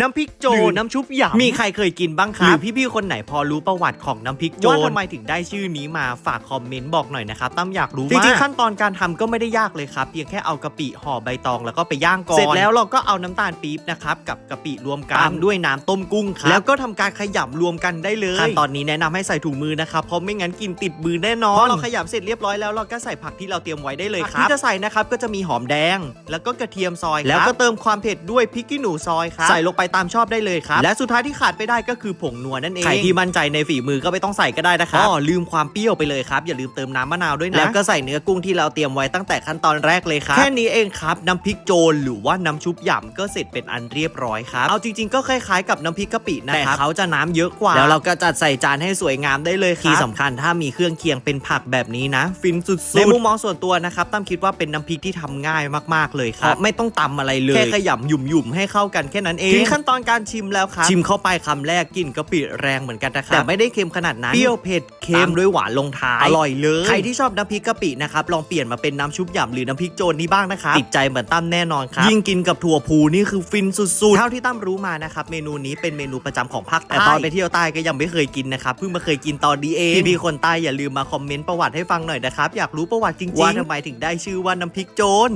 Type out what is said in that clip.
น้ำพริกโจหรือน้ำชุบหยำมีใครเคยกินบ้างครับหรือพี่ๆคนไหนพอรู้ประวัติของน้ำพริกโจว่าทำไมถึงได้ชื่อนี้มาฝากคอมเมนต์บอกหน่อยนะครับตั้มอยากรู้มากจริงๆขั้นตอนการทำก็ไม่ได้ยากเลยครับเพียงแค่เอากะปิห่อใบตองแล้วก็ไปย่างก่อนเสร็จแล้วเราก็เอาน้ำตาลปี๊บนะครับกับกะปิรวมกันตามด้วยน้ำต้มกุ้งครับแล้วก็ทำการขยำรวมกันได้เลยขั้นตอนนี้แนะนำให้ใส่ถุงมือนะครับเพราะไม่งั้นกินติดมือแน่นอนพอเราขยำเสร็จเรียบร้อยแล้วเราก็ใส่ผักที่เราเตรียมไว้ได้เลยครับที่จะใส่นะครับก็จะมีหอมแดง แล้วก็กระเทียมซอยครับแล้วก็เติมความเผ็ดด้วยพริกขี้หนูซอยครับใส่ลงไปตามชอบได้เลยครับ และสุดท้ายที่ขาดไม่ได้ก็คือผงนัวนั่นเอง ใครที่มั่นใจในฝีมือก็ไม่ต้องใส่ก็ได้นะครับอ๋อลืมความเปรี้ยวไปเลยครับ อย่าลืมเติมน้ำมะนาวด้วยนะ แล้วก็ใส่เนื้อกุ้งที่เราเตรียมไว้ตั้งแต่ขั้นตอนแรกเลยครับ แค่นี้เองครับน้ำพริกโจรหรือว่าน้ำชุบหยำก็เสร็จเป็นอันเรียบร้อยครับ เอาจริง ๆ ก็คล้ายๆกับน้ำพริกกะปินะครับแต่เขาจะน้ำเยอะกว่า แล้วเราก็จัดใส่จานให้สวยงามได้เลยครับที่สำคัญถ้ามีเครื่องเคียงเป็นผักแบบนี้นะ ฟินสุดๆในมุมมองส่วนตัวนะครับตั้มคิดว่าเป็นน้ำพริกที่ทำง่ายมากๆเลยครับไม่ต้องตำอะไรเลยแค่ขยำหยุ่มๆให้เข้ากันแค่นั้นเองถึงขั้นตอนการชิมแล้วครับชิมเข้าไปคำแรกกลิ่นกะปิแรงเหมือนกันนะครับแต่ไม่ได้เค็มขนาดนั้นเปรี้ยวเผ็ดเค็มด้วยหวานลงท้ายอร่อยเลยใครที่ชอบน้ำพริกกะปินะครับลองเปลี่ยนมาเป็นน้ำชุบหยำหรือน้ำพริกโจรนี้บ้างนะครับติดใจเหมือนตั้มแน่นอนครับยิ่งกินกับถั่วพูนี่คือฟินสุดๆเท่าที่ตั้มรู้มานะครับเมนูนี้เป็นเมนูประจำของภาคใต้แต่ตอนไปเที่ยวใต้ก็ยังไม่เคยกินนะครับเพิ่งมาเคยกินตอนนี้เองพี่ๆคนใต้อย่าลืมมาคอมเมนต์ประวัติให้ฟังหน่อยนะครับอยากรู้ประวัติจริงๆว่าทำไมถึงได้ชื่อว่าน้ำพริกโจร